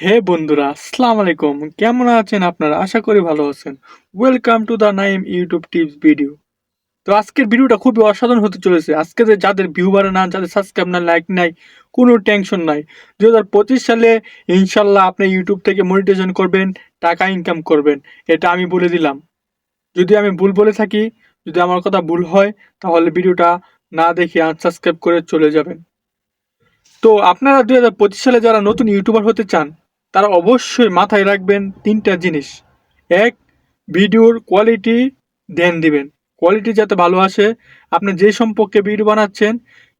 হে বন্ধুরা, আসসালামু আলাইকুম। কেমন আছেন আপনারা? আশা করি ভালো আছেন। Welcome to the Naim YouTube tips video তো আজকের ভিডিওটা খুবই অসাধারণ হতে চলেছে। আজকে যে যাদের ভিউ বাড়ে না, যাদের সাবস্ক্রাইব না লাইক নাই, কোনো টেনশন নাই। দু হাজার পঁচিশ সালে ইনশাল্লাহ আপনি ইউটিউব থেকে মনিটাইজেশন করবেন, টাকা ইনকাম করবেন। এটা আমি বলে দিলাম। যদি আমি ভুল বলে থাকি, যদি আমার কথা ভুল হয়, তাহলে ভিডিওটা না দেখে আনসাবস্ক্রাইব করে চলে যাবেন। তো আপনারা দুই হাজার পঁচিশ সালে যারা নতুন ইউটিউবার হতে চান, তারা অবশ্যই মাথায় রাখবেন তিনটা জিনিস। এক, ভিডিওর কোয়ালিটি ধ্যান দিবেন। কোয়ালিটি যাতে ভালো আসে, আপনি যে সম্পর্কে ভিডিও বানাচ্ছেন,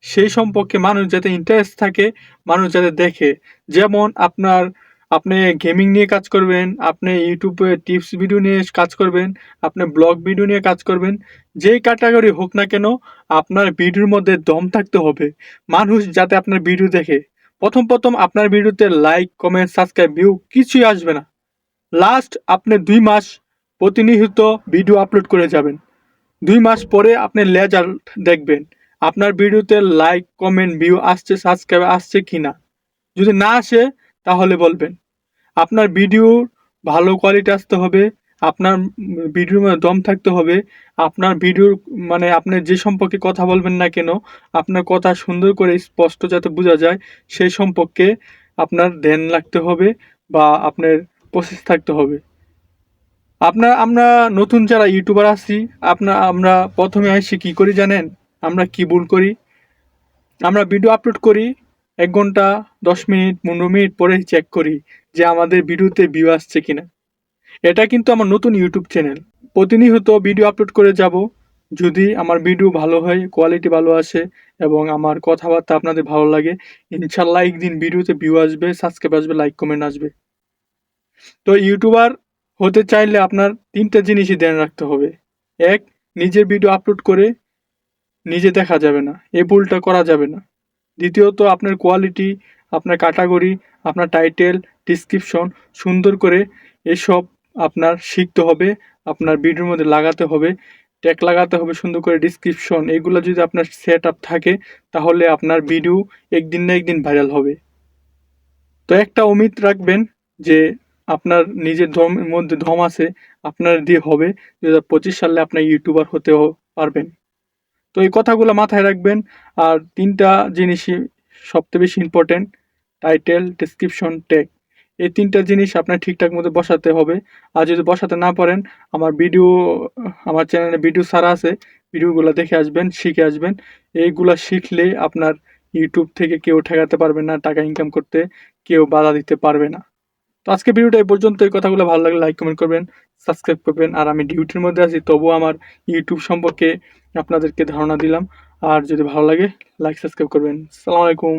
সেই সম্পর্কে মানুষ যাতে ইন্টারেস্ট থাকে, মানুষ যাতে দেখে। যেমন আপনার আপনি গেমিং নিয়ে কাজ করবেন, আপনি ইউটিউবে টিপস ভিডিও নিয়ে কাজ করবেন, আপনি ব্লগ ভিডিও নিয়ে কাজ করবেন, যেই ক্যাটাগরি হোক না কেন, আপনার ভিডিওর মধ্যে দম থাকতে হবে। মানুষ যাতে আপনার ভিডিও দেখে। প্রথম প্রথম আপনার ভিডিওতে লাইক কমেন্ট সাবস্ক্রাইব ভিউ কিছুই আসবে না। লাস্ট আপনি দুই মাস প্রতিনিয়ত ভিডিও আপলোড করে যাবেন। দুই মাস পরে আপনি লেজার দেখবেন, আপনার ভিডিওতে লাইক কমেন্ট ভিউ আসছে সাবস্ক্রাইব আসছে কি না যদি না আসে তাহলে বলবেন। আপনার ভিডিও ভালো কোয়ালিটি আসতে হবে, আপনার ভিডিওর মধ্যে দম থাকতে হবে, আপনার ভিডিওর মানে আপনি যে সম্পর্কে কথা বলবেন না কেন, আপনার কথা সুন্দর করে স্পষ্ট যাতে বোঝা যায়, সেই সম্পর্কে আপনার ধ্যান রাখতে হবে বা আপনার প্রসেস থাকতে হবে। আপনার, আমরা নতুন যারা ইউটিউবার আছি আপনার আমরা প্রথমে আসি কী করি জানেন? আমরা কি ভুল করি? আমরা ভিডিও আপলোড করি এক ঘণ্টা, দশ মিনিট, পনেরো মিনিট পরে চেক করি যে আমাদের ভিডিওতে ভিউ আসছে কিনা। এটা কিন্তু আমার নতুন ইউটিউব চ্যানেল প্রতিনিয়ত ভিডিও আপলোড করে যাব। যদি আমার ভিডিও ভালো হয় কোয়ালিটি ভালো আসে এবং আমার কথাবার্তা আপনাদের ভালো লাগে, ইনশাল্লাহ একদিন ভিডিওতে ভিউ আসবে সাবস্ক্রাইব আসবে লাইক কমেন্ট আসবে। তো ইউটিউবার হতে চাইলে আপনার তিনটা জিনিসই ধ্যান রাখতে হবে। এক, নিজের ভিডিও আপলোড করে নিজে দেখা যাবে না। এই ভুলটা করা যাবে না। দ্বিতীয়ত আপনার কোয়ালিটি আপনার ক্যাটাগরি আপনার টাইটেল ডিসক্রিপশন সুন্দর করে এসব আপনার শিখতে হবে, আপনার ভিডিওর মধ্যে লাগাতে হবে ট্যাগ লাগাতে হবে সুন্দর করে ডিসক্রিপশন এগুলো যদি আপনার সেট আপ থাকে, তাহলে আপনার ভিডিও একদিন না একদিন ভাইরাল হবে। তো একটা অমিত রাখবেন যে আপনার নিজের ধর্মের মধ্যে ধম আছে, আপনার দিয়ে হবে। দু হাজার পঁচিশ সালে আপনার ইউটিউবার হতে পারবেন। তো এই কথাগুলো মাথায় রাখবেন। আর তিনটা জিনিসই সবচেয়ে বেশি ইম্পর্টেন্ট টাইটেল ডিসক্রিপশন টেক এই তিনটা জিনিস আপনার ঠিকঠাক মতো বসাতে হবে। আর যদি বসাতে না পারেন, আমার ভিডিও আমার চ্যানেলে ভিডিও সারা আছে ভিডিওগুলো দেখে আসবেন, শিখে আসবেন। এইগুলা শিখলে আপনার ইউটিউব থেকে কেউ ঠেকাতে পারবে না, টাকা ইনকাম করতে, কেউ বাধা দিতে পারবে না। তো আজকে ভিডিওটা এই পর্যন্ত। এই কথাগুলো ভালো লাগলে লাইক কমেন্ট করবেন সাবস্ক্রাইব করবেন। আর আমি ডিউটির মধ্যে আছি, তবুও আমার ইউটিউব সম্পর্কে আপনাদেরকে ধারণা দিলাম। আর যদি ভালো লাগে লাইক সাবস্ক্রাইব করবেন। সালাম আলাইকুম।